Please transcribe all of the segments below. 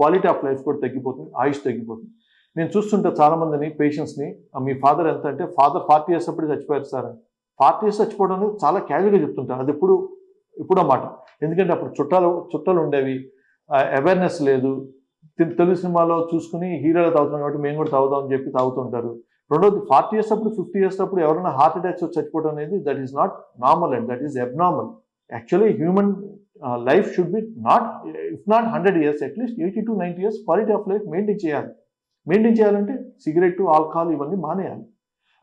Quality of life కూడా తగ్గిపోతుంది ఆయుష్ తగ్గిపోతుంది. నేను చూస్తుంటే చాలామందిని పేషెంట్స్ని మీ ఫాదర్ ఎంత అంటే ఫాదర్ ఫార్టీ ఇయర్స్ అప్పుడు చచ్చిపోయారు సార్ అని. ఫార్టీ ఇయర్స్ చచ్చిపోవడం అనేది చాలా క్యాజువల్గా చెప్తుంటారు. అది ఇప్పుడు ఇప్పుడు అన్నమాట ఎందుకంటే అప్పుడు చుట్టాలు చుట్టాలు ఉండేవి. అవేర్నెస్ లేదు. తెలుగు సినిమాలో చూసుకుని హీరోలు తాగుతున్నాం కాబట్టి మేము కూడా తాగుదాం అని చెప్పి తాగుతుంటారు. రెండోది ఫార్టీ ఇయర్స్ అప్పుడు ఫిఫ్టీ ఇయర్స్ అప్పుడు ఎవరైనా హార్ట్ అటాక్స్ వచ్చి చచ్చిపోవడం అనేది that is not normal and that is abnormal actually human life should be not if not hundred years at least eighty to ninety years quality of life maintain చేయాలి. Maintain చేయాలంటే cigarette alcohol ఇవన్నీ మానేయాలి.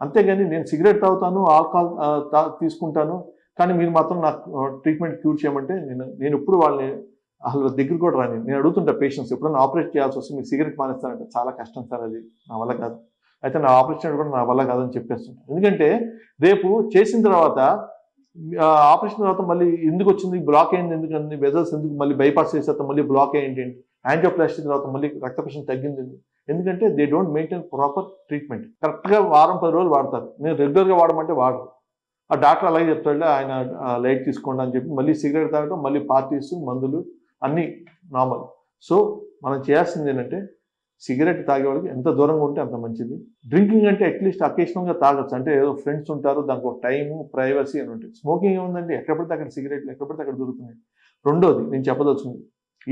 అంతేగాని నేను cigarette తాగుతాను alcohol తా- తీసుకుంటాను కానీ మీరు మాత్రం నాకు ట్రీట్మెంట్ క్యూర్ చేయమంటే నేను నేను ఎప్పుడు వాళ్ళని అసలు దగ్గర కూడా రాని. నేను అడుగుతుంటా పేషెంట్స్ ఎప్పుడైనా ఆపరేట్ చేయాల్సి వస్తే మీరు సిగరెట్ మానేస్తానంటే చాలా కష్టం సార్ అది నా వల్ల కాదు. అయితే నా ఆపరేషన్ కూడా నా వల్ల కాదని చెప్పేస్తుంటాను ఎందుకంటే రేపు చేసిన తర్వాత ఆపరేషన్ తర్వాత మళ్ళీ ఎందుకు వచ్చింది? బ్లాక్ అయింది ఎందుకంటే వెజల్స్ ఎందుకు? మళ్ళీ బైపాస్ చేసే తర్వాత మళ్ళీ బ్లాక్ అయ్యింది ఏంటి? యాంజియోప్లాస్టీ తర్వాత మళ్ళీ రక్త ప్రశ్న తగ్గింది ఎందుకంటే they don't maintain proper treatment. కరెక్ట్గా వారం పది రోజులు వాడతారు. నేను రెగ్యులర్గా వాడమంటే వాడరు. ఆ డాక్టర్ అలాగే చెప్తాడు. ఆయన లైట్ తీసుకోండి అని చెప్పి మళ్ళీ సిగరెట్ తాగడం మళ్ళీ పార్టీస్ మందులు అన్నీ నార్మల్. సో మనం చేయాల్సింది ఏంటంటే సిగరెట్ తాగేవాళ్ళకి ఎంత దూరంగా ఉంటే అంత మంచిది. డ్రింకింగ్ అంటే అట్లీస్ట్ అకేషనల్గా తాగొచ్చు. అంటే ఏదో ఫ్రెండ్స్ ఉంటారు దానికి ఒక టైము ప్రైవసీ అని ఉంటుంది. స్మోకింగ్ ఏముందండి? ఎక్కడ పడితే అక్కడ సిగరెట్లు ఎక్కడ పడితే అక్కడ దొరుకుతున్నాయి. రెండోది నేను చెప్పదలుచుకుంది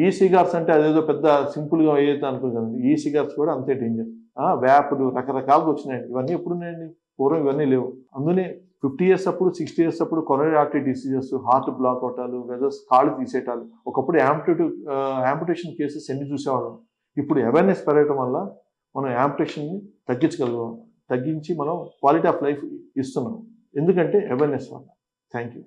ఈ సిగార్స్ అంటే అదేదో పెద్ద సింపుల్గా ఏదైతే అనుకుంటుంది ఈ సిగార్స్ కూడా అంతే డేంజర్. వ్యాపులు రకరకాలుగా వచ్చినాయండి. ఇవన్నీ ఎప్పుడున్నాయండి? పూర్వం ఇవన్నీ లేవు. అందునే ఫిఫ్టీ ఇయర్స్ అప్పుడు సిక్స్టీ ఇయర్స్ అప్పుడు coronary artery diseases heart block అవటాలు వెదర్స్ కాళ్ళు తీసేటాలు ఒకప్పుడు యాంపుటేటివ్ యాంపుటేషన్ కేసెస్ ఎన్ని చూసేవాళ్ళం? ఇప్పుడు అవేర్నెస్ పెరగటం వల్ల మనం యాంపుటేషన్ని తగ్గించగలుగుతాం. తగ్గించి మనం క్వాలిటీ ఆఫ్ లైఫ్ ఇస్తున్నాం. ఎందుకంటే అవేర్నెస్ వల్ల. Thank you